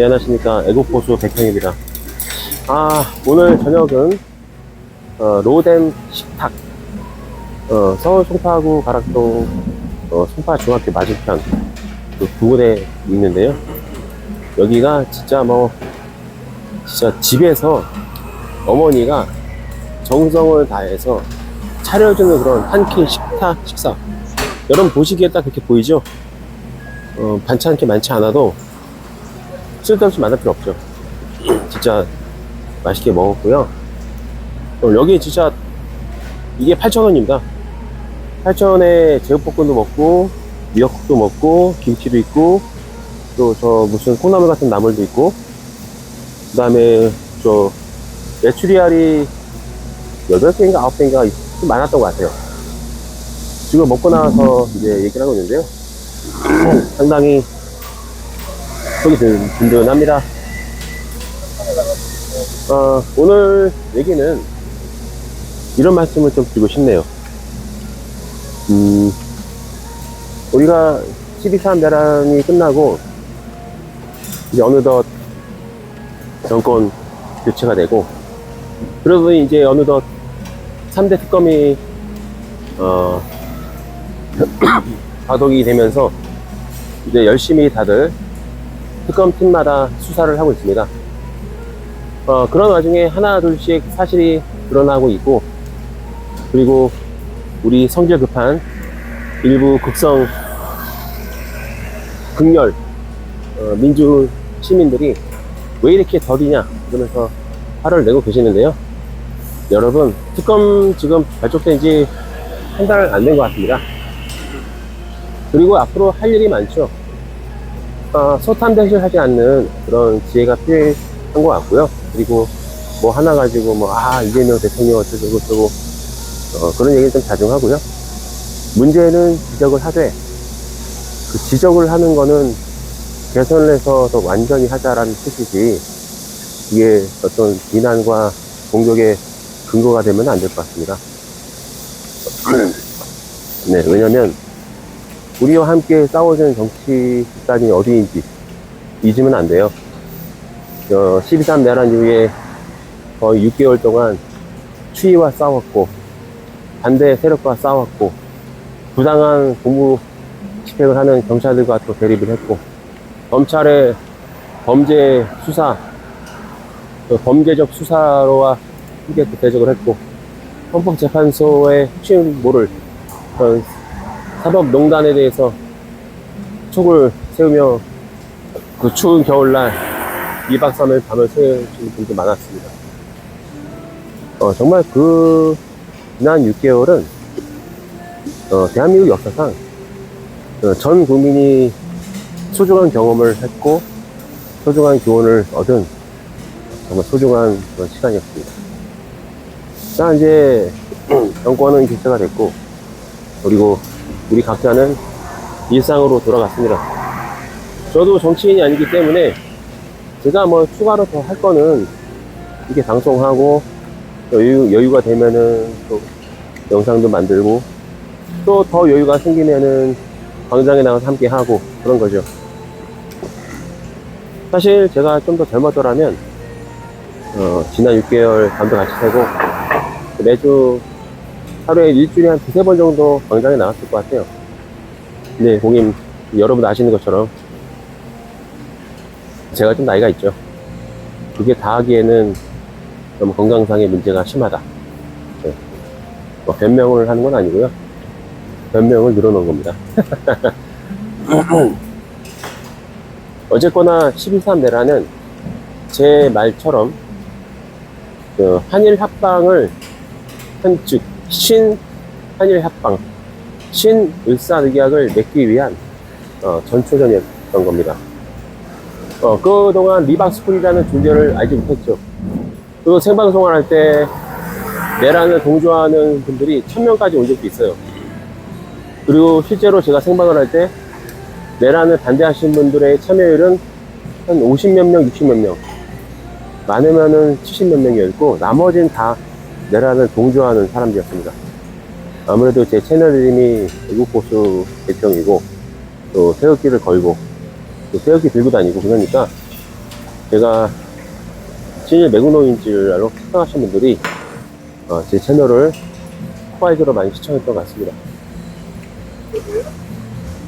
네, 안녕하십니까. 애국보수 백형입니다. 아, 오늘 저녁은, 어, 로뎀 식탁, 어, 서울 송파구 가락동, 어, 송파 중학교 맞은편, 그 부근에 있는데요. 여기가 진짜 뭐, 진짜 집에서 어머니가 정성을 다해서 차려주는 그런 한 끼 식탁, 식사. 여러분 보시기에 딱 그렇게 보이죠? 어, 반찬 이렇게 많지 않아도 쓸데없이 만날 필요 없죠. 진짜 맛있게 먹었고요. 어, 여기 진짜 이게 8,000원입니다. 8,000원에 제육볶음도 먹고 미역국도 먹고 김치도 있고 또 저 무슨 콩나물 같은 나물도 있고 그 다음에 저 메추리알이 8개인가 9개인가 좀 많았던 것 같아요. 지금 먹고 나와서 이제 얘기를 하고 있는데요. 상당히 속이 든- 든든합니다. 어, 오늘 얘기는 이런 말씀을 좀 드리고 싶네요. 음, 우리가 12.3 대란이 끝나고 이제 어느덧 정권 교체가 되고 그러다 보니 이제 어느덧 3대 특검이 어, 가동이 되면서 이제 열심히 다들 특검팀마다 수사를 하고 있습니다. 어, 그런 와중에 하나 둘씩 사실이 드러나고 있고 그리고 우리 성질 급한 일부 극성 극렬 어, 민주 시민들이 왜 이렇게 더디냐 그러면서 화를 내고 계시는데요. 여러분 특검 지금 발족된 지 한 달 안 된 것 같습니다. 그리고 앞으로 할 일이 많죠. 어, 소탐대실 하지 않는 그런 지혜가 필요한 것 같고요. 그리고 뭐 하나 가지고 뭐, 아, 이재명 대통령 어쩌고 저쩌고, 어, 그런 얘기를 좀 자중하고요. 문제는 지적을 하되, 그 지적을 하는 거는 개선을 해서 더 완전히 하자라는 뜻이지, 이게 어떤 비난과 공격의 근거가 되면 안 될 것 같습니다. 네, 왜냐면, 우리와 함께 싸워주는 정치 집단이 어디인지 잊으면 안 돼요. 어, 12.3 내란 이후에 거의 6개월 동안 추위와 싸웠고, 반대 세력과 싸웠고, 부당한 공무 집행을 하는 경찰들과 또 대립을 했고, 검찰의 범죄 수사, 또 범죄적 수사로와 함께 또 대적을 했고, 헌법재판소의 핵심모를 사법농단에 대해서 촉을 세우며 그 추운 겨울날 2박 3일 밤을 새우시는 분도 많았습니다. 어, 정말 그 지난 6개월은 어, 대한민국 역사상 어, 전 국민이 소중한 경험을 했고 소중한 교훈을 얻은 정말 소중한 그런 시간이었습니다. 자 이제 정권은 교체가 됐고 그리고 우리 각자는 일상으로 돌아갔습니다. 저도 정치인이 아니기 때문에 제가 뭐 추가로 더 할 거는 이렇게 방송하고 여유, 여유가 되면은 또 영상도 만들고 또 더 여유가 생기면은 광장에 나가서 함께 하고 그런 거죠. 사실 제가 좀 더 젊었더라면 어, 지난 6개월 밤도 같이 새고 매주 하루에 일주일에 한 두세 번 정도 광장에 나갔을 것 같아요. 네, 공임, 여러분 아시는 것처럼 제가 좀 나이가 있죠. 그게 다 하기에는 너무 건강상의 문제가 심하다. 네. 뭐 변명을 하는 건 아니고요. 변명을 늘어놓은 겁니다. 어쨌거나 12.3 내라는 제 말처럼 그 한일 합방을 한, 즉, 신 한일 합방, 신 을사 늑약을 맺기 위한 어, 전초전이었던 겁니다. 어, 그동안 리박스쿨이라는 존재를 알지 못했죠. 그리고 생방송을 할 때 내란을 동조하는 분들이 천명까지 온 적도 있어요. 그리고 실제로 제가 생방을 할 때 내란을 반대하시는 분들의 참여율은 한 50몇 명, 60몇 명. 많으면은 70몇 명이었고, 나머지는 다 내란을 동조하는 사람들이었습니다. 아무래도 제 채널 이름이 외국보수 대평이고, 또 태극기를 걸고, 또 태극기 들고 다니고, 그러니까 제가 친일 매국노인 줄 알고 생각하신 분들이 어, 제 채널을 후바이드로 많이 시청했던 것 같습니다.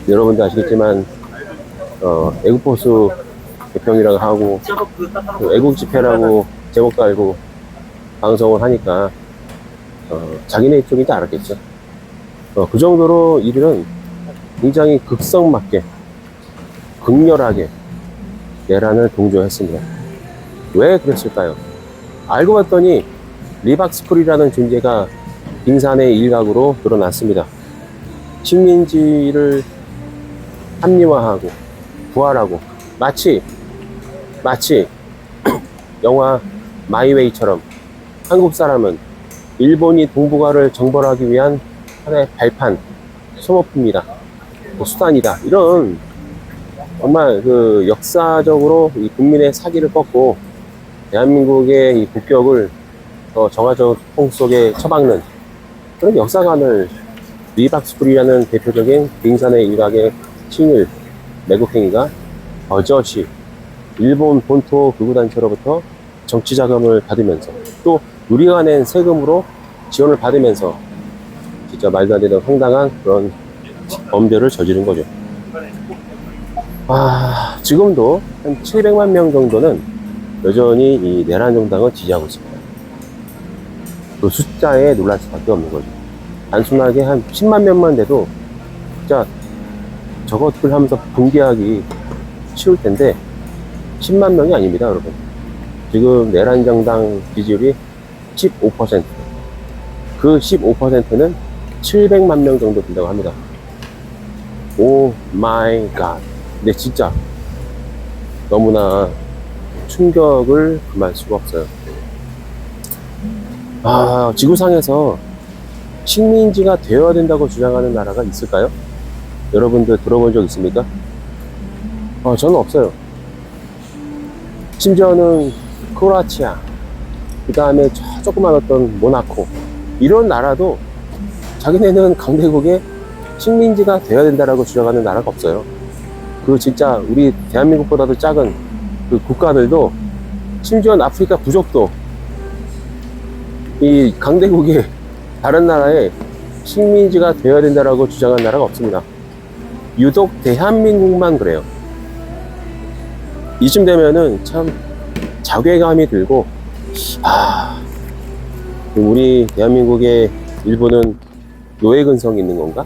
여러분도 아시겠지만 어, 애국보수 대평이라고 하고 또 애국 집회라고 제목 달고 방송을 하니까 어, 자기네 쪽인지 알았겠죠. 어, 그 정도로 이들은 굉장히 극성 맞게 극렬하게 내란을 동조했습니다. 왜 그랬을까요? 알고 봤더니 리박스쿨이라는 존재가 빙산의 일각으로 드러났습니다. 식민지를 합리화하고 부활하고 마치 마치 영화 마이웨이처럼 한국 사람은 일본이 동북아를 정벌하기 위한 하나의 발판, 소모품이다, 뭐 수단이다. 이런 정말 그 역사적으로 이 국민의 사기를 꺾고 대한민국의 이 국격을 더 정화적 풍 속에 처박는 그런 역사관을 리박스쿨이라는 대표적인 빙산의 일각의 친일 매국행위가 버젓이 일본 본토 극우단체로부터 정치 자금을 받으면서 또 우리가 낸 세금으로 지원을 받으면서 진짜 말도 안 되는 황당한 그런 범죄를 저지른 거죠. 아, 지금도 한 700만 명 정도는 여전히 이 내란 정당을 지지하고 있습니다. 그 숫자에 놀랄 수밖에 없는 거죠. 단순하게 한 10만 명만 돼도 진짜 저것들 하면서 분개하기 쉬울 텐데 10만 명이 아닙니다, 여러분. 지금 내란 정당 지지율이 15%. 그 15%는 700만 명 정도 된다고 합니다. 오 마이 갓. 근데 진짜 너무나 충격을 금할 수가 없어요. 아, 지구상에서 식민지가 되어야 된다고 주장하는 나라가 있을까요? 여러분들 들어본 적 있습니까? 어, 저는 없어요. 심지어는 크로아치아, 그 다음에 저 조그만 어떤 모나코, 이런 나라도 자기네는 강대국의 식민지가 되어야 된다라고 주장하는 나라가 없어요. 그 진짜 우리 대한민국보다도 작은 그 국가들도 심지어 아프리카 부족도 이 강대국의 다른 나라에 식민지가 되어야 된다라고 주장하는 나라가 없습니다. 유독 대한민국만 그래요. 이쯤 되면은 참 자괴감이 들고, 아, 우리 대한민국의 일부는 노예 근성이 있는 건가?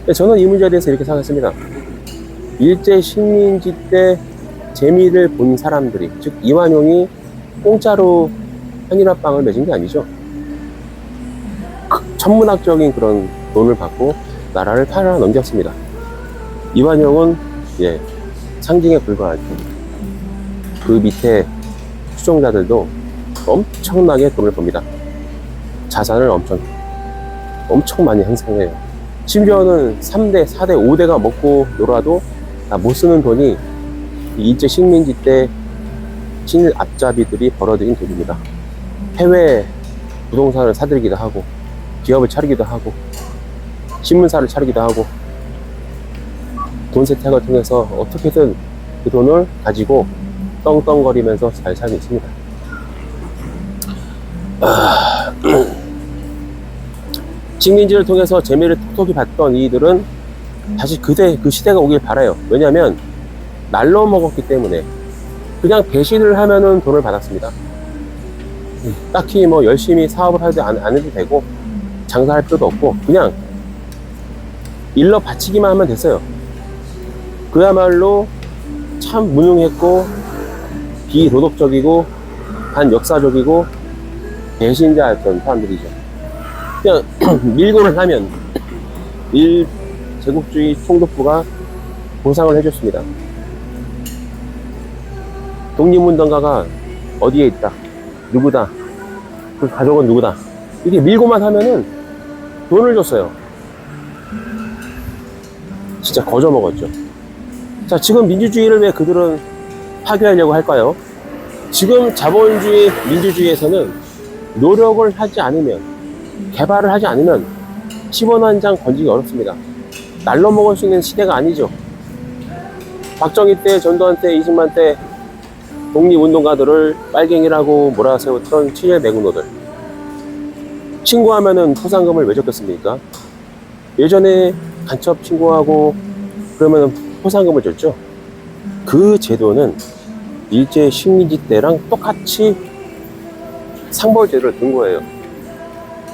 근데 저는 이 문제에 대해서 이렇게 생각했습니다. 일제 식민지 때 재미를 본 사람들이, 즉, 이완용이 공짜로 한일합방을 맺은 게 아니죠. 그 천문학적인 그런 돈을 받고 나라를 팔아 넘겼습니다. 이완용은, 예, 상징에 불과하죠. 그 밑에 추종자들도 엄청나게 돈을 법니다. 자산을 엄청, 엄청 많이 형성해요. 심지어는 3대, 4대, 5대가 먹고 놀아도 다못 쓰는 돈이 이 일제 식민지 때 친일 앞잡이들이 벌어들인 돈입니다. 해외 부동산을 사들이기도 하고, 기업을 차리기도 하고, 신문사를 차리기도 하고, 돈 세탁을 통해서 어떻게든 그 돈을 가지고 떵떵거리면서 잘 살고 있습니다. 아, 식민지를 통해서 재미를 톡톡히 봤던 이들은 다시 그대 그 시대가 오길 바라요. 왜냐하면 날로 먹었기 때문에 그냥 배신을 하면은 돈을 받았습니다. 딱히 뭐 열심히 사업을 하지 안, 안 해도 되고 장사할 필요도 없고 그냥 일러 바치기만 하면 됐어요. 그야말로 참 무능했고 비도덕적이고 반역사적이고 배신자였던 사람들이죠. 그냥 밀고를 하면 일 제국주의 총독부가 보상을 해줬습니다. 독립운동가가 어디에 있다, 누구다, 그 가족은 누구다 이렇게 밀고만 하면은 돈을 줬어요. 진짜 거저 먹었죠. 자, 지금 민주주의를 왜 그들은 파괴하려고 할까요? 지금 자본주의, 민주주의에서는 노력을 하지 않으면, 개발을 하지 않으면 10원 한 장 건지기 어렵습니다. 날로 먹을 수 있는 시대가 아니죠. 박정희 때, 전두환 때, 이승만 때 독립운동가들을 빨갱이라고 몰아세웠던 친일 매국노들. 신고하면은 포상금을 왜 줬겠습니까? 예전에 간첩 신고하고 그러면 포상금을 줬죠. 그 제도는 일제 식민지 때랑 똑같이 상벌제도를 둔 거예요.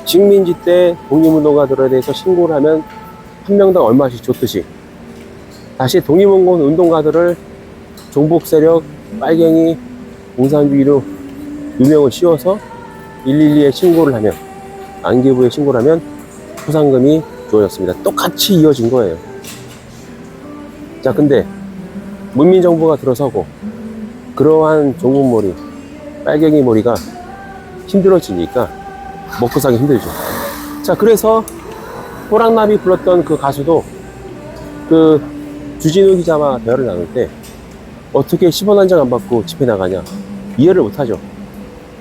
식민지 때 독립운동가들에 대해서 신고를 하면 한 명당 얼마씩 줬듯이 다시 독립운동 운동가들을 종북 세력, 빨갱이, 공산주의로 누명을 씌워서 112에 신고를 하면 안기부에 신고를 하면 포상금이 주어졌습니다. 똑같이 이어진 거예요. 자, 근데 문민정부가 들어서고 그러한 종북몰이, 빨갱이 몰이가 힘들어지니까 먹고 살기 힘들죠. 자, 그래서 호랑나비 불렀던 그 가수도 그 주진우 기자와 대화를 나눌 때 어떻게 10원 한 장 안 받고 집회 나가냐 이해를 못하죠.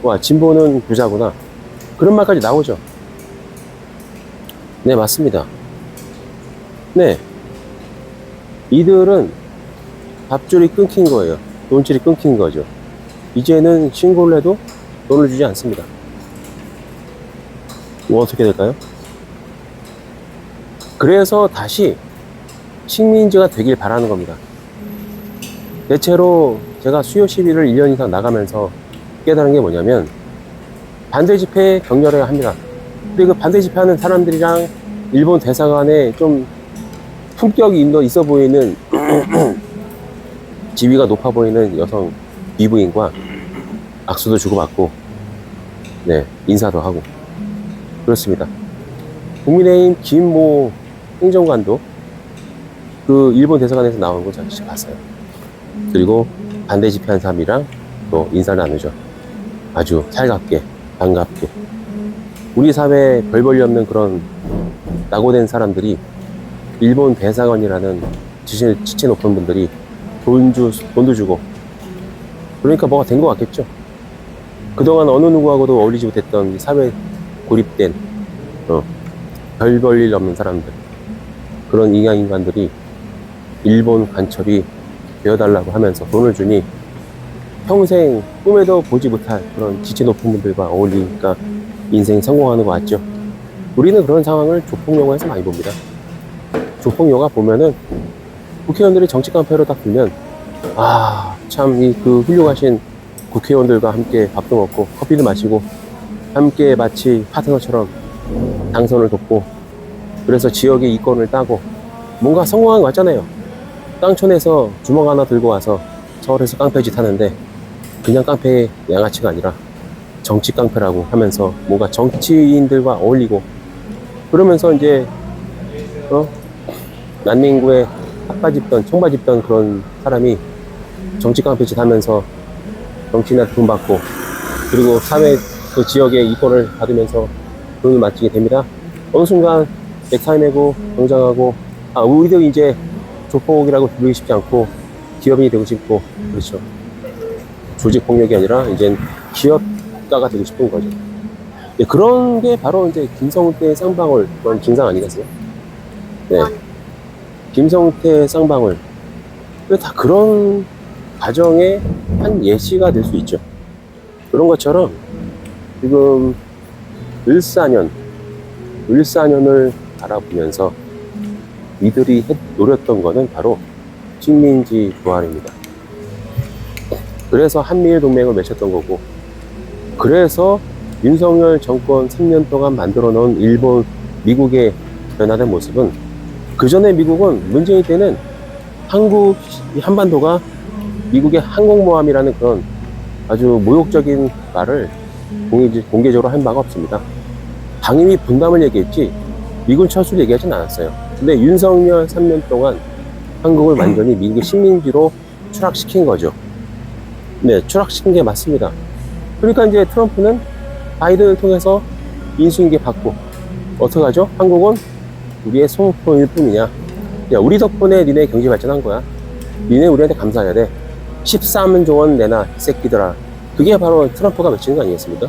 와 진보는 부자구나 그런 말까지 나오죠. 네 맞습니다. 네 이들은 밥줄이 끊긴 거예요. 돈줄이 끊긴 거죠. 이제는 신고를 해도 돈을 주지 않습니다. 뭐 어떻게 될까요? 그래서 다시 식민지가 되길 바라는 겁니다. 대체로 제가 수요 시위를 1년 이상 나가면서 깨달은 게 뭐냐면 반대 집회 격렬해야 합니다. 근데 그 반대 집회 하는 사람들이랑 일본 대사관에 좀 품격이 있어 보이는 지위가 높아 보이는 여성 미부인과 악수도 주고받고 네 인사도 하고 그렇습니다. 국민의힘 김모 행정관도 그 일본 대사관에서 나온 거 잠시 봤어요. 그리고 반대 집회한 사람이랑 또 인사를 나누죠. 아주 살갑게, 반갑게. 우리 사회에 별 볼일 없는 그런 낙오된 사람들이 일본 대사관이라는 지체, 지체 높은 분들이 돈 주, 돈도 주고 그러니까 뭐가 된 것 같겠죠. 그동안 어느 누구하고도 어울리지 못했던 이 사회 고립된 어, 별 볼일 없는 사람들 그런 인간 인간들이 일본 간첩이 되어달라고 하면서 돈을 주니 평생 꿈에도 보지 못할 그런 지체 높은 분들과 어울리니까 인생 성공하는 것 같죠. 우리는 그런 상황을 조폭 영화에서 많이 봅니다. 조폭 영화 보면은 국회의원들이 정치 깡패로 딱 들면 아 참 이 그 훌륭하신 국회의원들과 함께 밥도 먹고 커피도 마시고 함께 마치 파트너처럼 당선을 돕고 그래서 지역의 이권을 따고 뭔가 성공한 것 같잖아요. 깡촌에서 주먹 하나 들고 와서 서울에서 깡패짓 하는데 그냥 깡패의 양아치가 아니라 정치 깡패라고 하면서 뭔가 정치인들과 어울리고 그러면서 이제 어? 난민구에 핫바 집던 청바 집던 그런 사람이 정치 깡패짓 하면서 정치인한테 돈 받고 그리고 사회 그 지역의 이권을 받으면서 돈을 마치게 됩니다. 어느 순간 넥타이 메고 정장하고 아 우리도 이제 조폭이라고 부르기 쉽지 않고 기업인이 되고 싶고 그렇죠. 조직 폭력이 아니라 이젠 기업가가 되고 싶은 거죠. 네, 그런 게 바로 이제 김성태 쌍방울 그런 증상 아니겠어요? 네. 김성태 쌍방울. 다 그런 과정의 한 예시가 될 수 있죠. 그런 것처럼 지금 을사년, 을사년을 바라보면서 이들이 했- 노렸던 거는 바로 식민지 부활입니다. 그래서 한미일 동맹을 맺었던 거고, 그래서 윤석열 정권 3년 동안 만들어 놓은 일본, 미국의 변화된 모습은 그 전에 미국은 문재인 때는 한국, 이 한반도가 미국의 항공모함이라는 그런 아주 모욕적인 말을 공개, 공개 적으로 한 바가 없습니다. 당연히 분담을 얘기했지 미군 철수를 얘기하진 않았어요. 근데 윤석열 3년 동안 한국을 완전히 미국의 식민지로 추락시킨 거죠. 네, 추락시킨 게 맞습니다. 그러니까 이제 트럼프는 바이든을 통해서 인수인계 받고 어떻게 하죠? 한국은 우리의 소모품일 뿐이냐. 야, 우리 덕분에 니네 경제 발전한 거야. 니네 우리한테 감사해야 돼. 13조 원 내놔, 이 새끼들아. 그게 바로 트럼프가 외치는 거 아니겠습니까?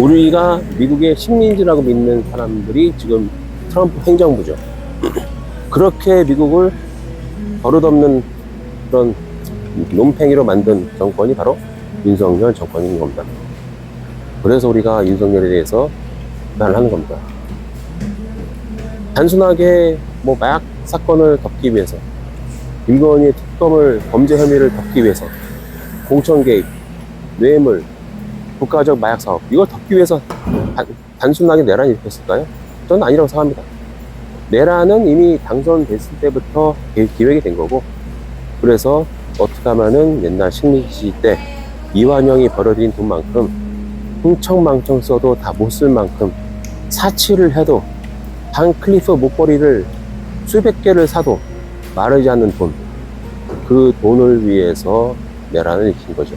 우리가 미국의 식민지라고 믿는 사람들이 지금 트럼프 행정부죠. 그렇게 미국을 버릇없는 그런 논팽이로 만든 정권이 바로 윤석열 정권인 겁니다. 그래서 우리가 윤석열에 대해서 비판을 하는 겁니다. 단순하게 뭐 마약 사건을 덮기 위해서 김건희 특검을 범죄 혐의를 덮기 위해서 공천 개입, 뇌물, 국가적 마약 사업 이걸 덮기 위해서 단, 단순하게 내란이 일으켰을까요? 저는 아니라고 생각합니다. 내란은 이미 당선됐을 때부터 계- 기획이 된 거고 그래서 어떻게 하면은 옛날 식민지 때 이완영이 벌어들인 돈만큼 흥청망청 써도 다 못 쓸 만큼 사치를 해도 반 클리프 목걸이를 수백 개를 사도 마르지 않는 돈. 그 돈을 위해서 내란을 일으킨 거죠.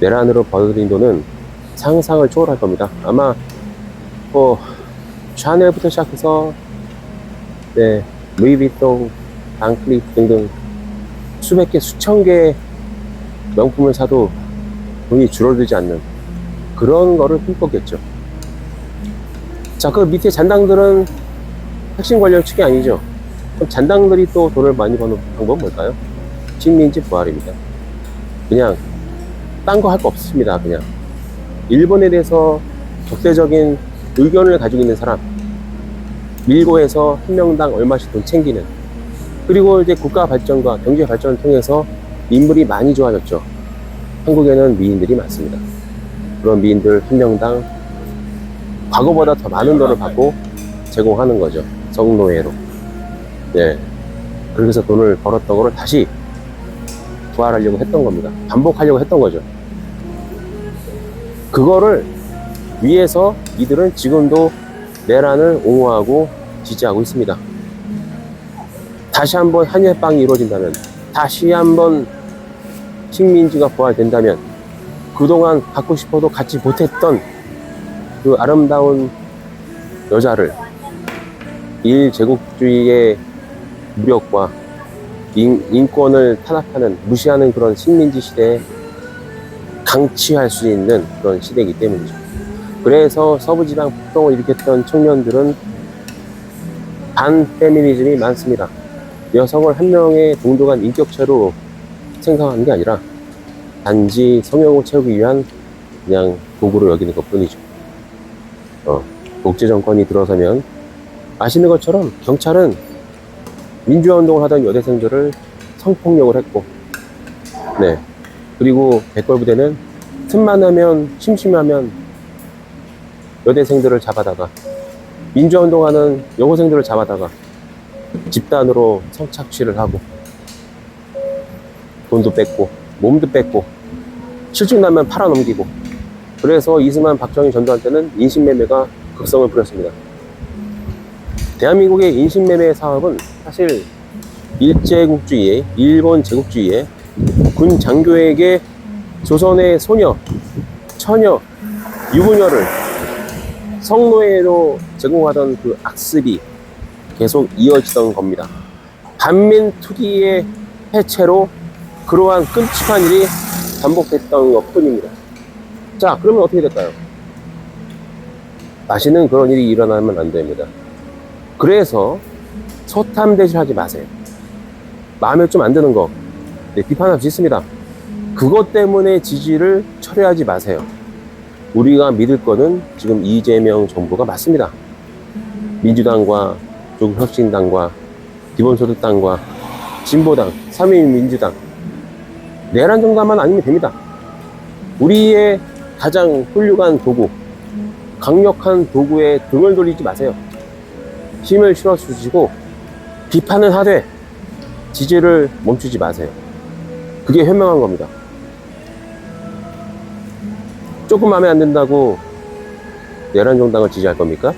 내란으로 벌어들인 돈은 상상을 초월할 겁니다. 아마 뭐 샤넬부터 시작해서 네 루이비통, 반클리프 등등 수백 개, 수천 개의 명품을 사도 돈이 줄어들지 않는 그런 거를 꿈꿨겠죠. 자, 그 밑에 잔당들은 핵심 관련 측이 아니죠. 그럼 잔당들이 또 돈을 많이 버는 방법은 뭘까요? 식민지 부활입니다. 그냥 딴 거 할 거 없습니다. 그냥 일본에 대해서 적대적인 의견을 가지고 있는 사람 밀고 해서 한 명당 얼마씩 돈 챙기는 그리고 이제 국가 발전과 경제 발전을 통해서 인물이 많이 좋아졌죠. 한국에는 미인들이 많습니다. 그런 미인들 한 명당 과거보다 더 많은 돈을 받고 제공하는 거죠. 성노예로. 예. 그래서 돈을 벌었던 거를 다시 부활하려고 했던 겁니다. 반복하려고 했던 거죠. 그거를 위해서 이들은 지금도 내란을 옹호하고 지지하고 있습니다. 다시 한번 한일빵이 이루어진다면, 다시 한번 식민지가 부활된다면, 그동안 갖고 싶어도 갖지 못했던 그 아름다운 여자를 일 제국주의의 무력과 인, 인권을 탄압하는 무시하는 그런 식민지 시대에 강취할 수 있는 그런 시대이기 때문이죠. 그래서 서부지방 폭동을 일으켰던 청년들은 반페미니즘이 많습니다. 여성을 한 명의 동등한 인격체로 생각하는 게 아니라 단지 성형을 채우기 위한 그냥 도구로 여기는 것 뿐이죠. 어, 독재 정권이 들어서면 아시는 것처럼 경찰은 민주화 운동을 하던 여대생들을 성폭력을 했고, 네. 그리고 백골부대는 틈만 하면, 심심하면 여대생들을 잡아다가, 민주화 운동하는 여고생들을 잡아다가 집단으로 성착취를 하고, 돈도 뺏고, 몸도 뺏고, 실직 나면 팔아넘기고, 그래서 이승만, 박정희 전두환 때는 인신매매가 극성을 부렸습니다. 대한민국의 인신매매 사업은 사실 일제국주의의 일본 제국주의의 군 장교에게 조선의 소녀, 처녀, 유부녀를 성노예로 제공하던 그 악습이 계속 이어지던 겁니다. 반민 투기의 해체로 그러한 끔찍한 일이 반복됐던 것 뿐입니다. 자, 그러면 어떻게 될까요? 다시는 그런 일이 일어나면 안 됩니다. 그래서 소탐대질 하지 마세요. 마음에 좀 안 드는 거 네, 비판할 수 있습니다. 그것 때문에 지지를 철회하지 마세요. 우리가 믿을 거는 지금 이재명 정부가 맞습니다. 민주당과 조국혁신당과 기본소득당과 진보당, 3인민주당 내란 정당만 아니면 됩니다. 우리의 가장 훌륭한 도구, 강력한 도구에 등을 돌리지 마세요. 힘을 실어주시고 비판을 하되 지지를 멈추지 마세요. 그게 현명한 겁니다. 조금 마음에 안 든다고 내란 정당을 지지할 겁니까?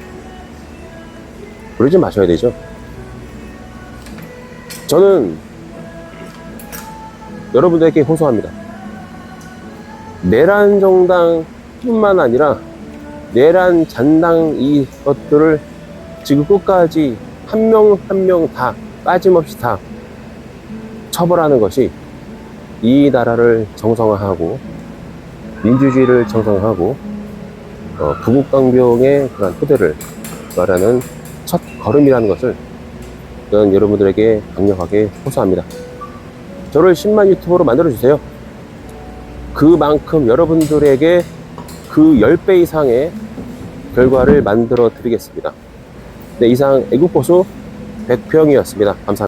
그러지 마셔야 되죠. 저는 여러분들에게 호소합니다. 내란 정당뿐만 아니라 내란 잔당 이것들을 지금 끝까지 한 명 한 명 다 빠짐없이 다 처벌하는 것이 이 나라를 정상화하고 민주주의를 정상화하고 어, 부국강병의 그런 토대를 말하는 첫 걸음이라는 것을 저는 여러분들에게 강력하게 호소합니다. 저를 10만 유튜버로 만들어주세요. 그만큼 여러분들에게 그 10배 이상의 결과를 만들어 드리겠습니다. 네, 이상 애국보수 100평이었습니다. 감사합니다.